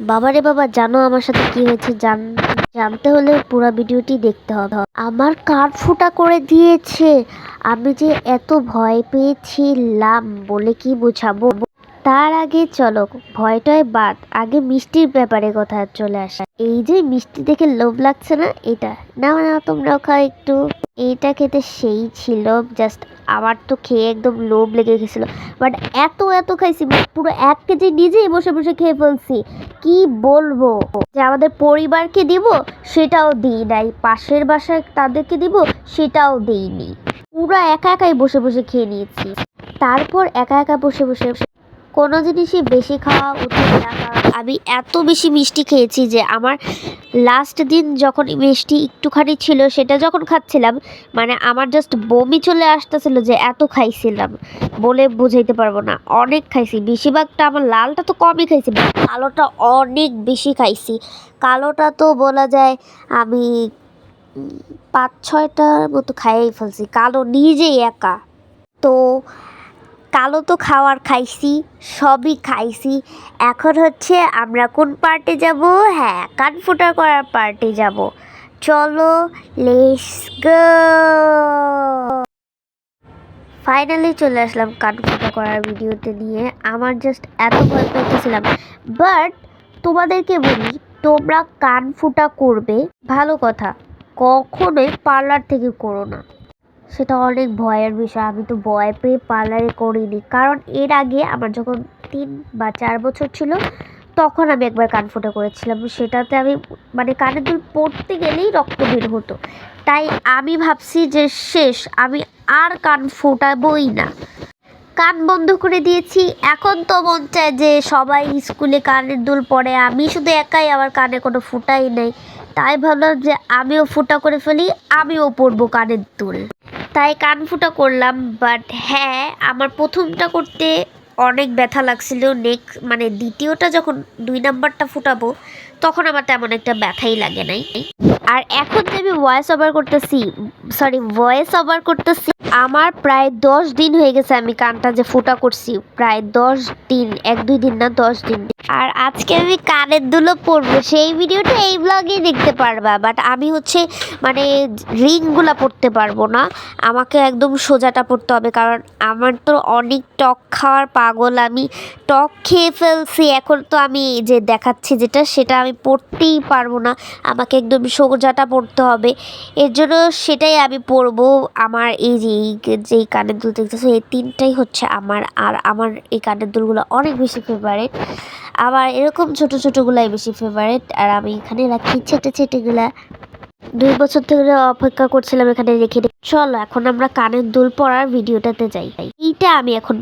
বাবারে বাবা, জানো আমার সাথে কি হয়েছে? জান, জানতে হলে পুরো ভিডিওটি দেখতে হবে। আমার কান ফুটা করে দিয়েছে? আমি যে এত ভয় পেয়েছিলাম বলে কি বোঝাবো? তার আগে চলো, ভয়টাই বাদ। আগে মিষ্টির ব্যাপারে কথা চলে আসা। এই যে মিষ্টি দেখে লোভ লাগছে না? এটা। না না তোমরাও খাও একটু। এইটা খেতে সেই ছিল জাস্ট আমার তো খেয়ে একদম লোভ লেগে গেছিল। বাট এত এত খাইছি পুরো এক কেজি নিজেই বসে বসে খেয়ে ফেলছি। কি বলব? যে আমাদের পরিবারকে দিব, সেটাও দিই নাই। পাশের বাসায় তাদেরকে দিব, সেটাও দিইনি। পুরো একা একাই বসে বসে খেয়ে নিয়েছি। তারপর একা একা বসে বসে কোনো জিনিসই বেশি খাওয়া উচিত না আমি এত বেশি মিষ্টি খেয়েছি যে আমার লাস্ট দিন যখন মিষ্টি একটুখানি ছিল সেটা যখন খাচ্ছিলাম মানে আমার জাস্ট বমি চলে আসতেছিল যে এত খাইছিলাম বলে বুঝাইতে পারব না, অনেক খাইছি। বেশিরভাগটা আমার লালটা তো কমই খাইছি কালোটা অনেক বেশি খাইছি। কালোটা তো বলা যায় আমি পাঁচ ছয়টার মতো খাইয়েই ফেলছি, কালো নিজেই একা। তো কালো তো খাওয়ার খাইছি, সবই খাইছি। এখন হচ্ছে আমরা কোন পার্টে যাব? হ্যাঁ কান ফুটা করার পার্টে যাব। চলো লেটস গো ফাইনালি চলে আসলাম কান ফুটা করার ভিডিওতে নিয়ে। আমার জাস্ট এত ভয় পেতেছিলাম। বাট তোমাদেরকে বলি, তোমরা কান ফুটা করবে, ভালো কথা। কখনোই পার্লার থেকে করো না। সেটা অনেক ভয়ের বিষয়। আমি তো ভয় পেয়ে পার্লারে করিনি। কারণ এর আগে আমার যখন তিন বা চার বছর ছিল, তখন আমি একবার কান ফোটা করেছিলাম। সেটাতে আমি মানে কানের দুল পড়তে গেলেই রক্ত বের হতো। তাই আমি ভাবছি যে শেষ, আমি আর কান ফোটাবই না। কান বন্ধ করে দিয়েছি। এখন তো মন চায় যে সবাই স্কুলে কানের দুল পড়ে। আমি শুধু একাই আমার কানে কোনো ফুটাই নেই। তাই ভাবলাম যে আমিও ফুটা করে ফেলি, আমিও পরবো কানের দুল। তাই কান ফুটা করলাম বাট হ্যাঁ আমার প্রথমটা করতে অনেক ব্যথা লাগছিল নেক্সট মানে দ্বিতীয়টা যখন দুই নাম্বারটা ফুটাবো, তখন আমার তেমন একটা ব্যথাই লাগে নাই। আর এখন যে আমি ভয়েস ওভার করতেছি সরি ভয়েস ওভার করতেছি, আমার প্রায় দশ দিন হয়ে গেছে আমি কানটা যে ফুটা করছি, প্রায় দশ দিন, এক দুই দিন না, দশ দিন। আর আজকে আমি কানের দুলো পরবো। সেই ভিডিওটা এই ব্লগেই দেখতে পারবা বাট আমি হচ্ছে মানে রিংগুলো পরতে পারব না। আমাকে একদম সোজাটা পড়তে হবে, কারণ আমার তো অনেক টক খাওয়ার পাগল, আমি টক খেয়ে ফেলছি। এখন তো আমি যে দেখাচ্ছি যেটা, সেটা আমি পড়তেই পারব না। আমাকে একদম সোজাটা পড়তে হবে। এর জন্য সেটাই আমি পরবো। আমার এই যে যেই কানের দুল দেখতেছো, এই তিনটাই হচ্ছে আমার। আর আমার এই কানের দুলগুলো অনেক বেশি ফেভারিট আবার এরকম ছোট ছোটগুলাই বেশি ফেভারেট আর আমি এখানে রাখি ছেটে ছেটেগুলা দুই বছর ধরে অপেক্ষা করছিলাম এখানে রেখে। চলো, এখন আমরা কানের দুল পরার ভিডিওটাতে যাই এইটা আমি এখন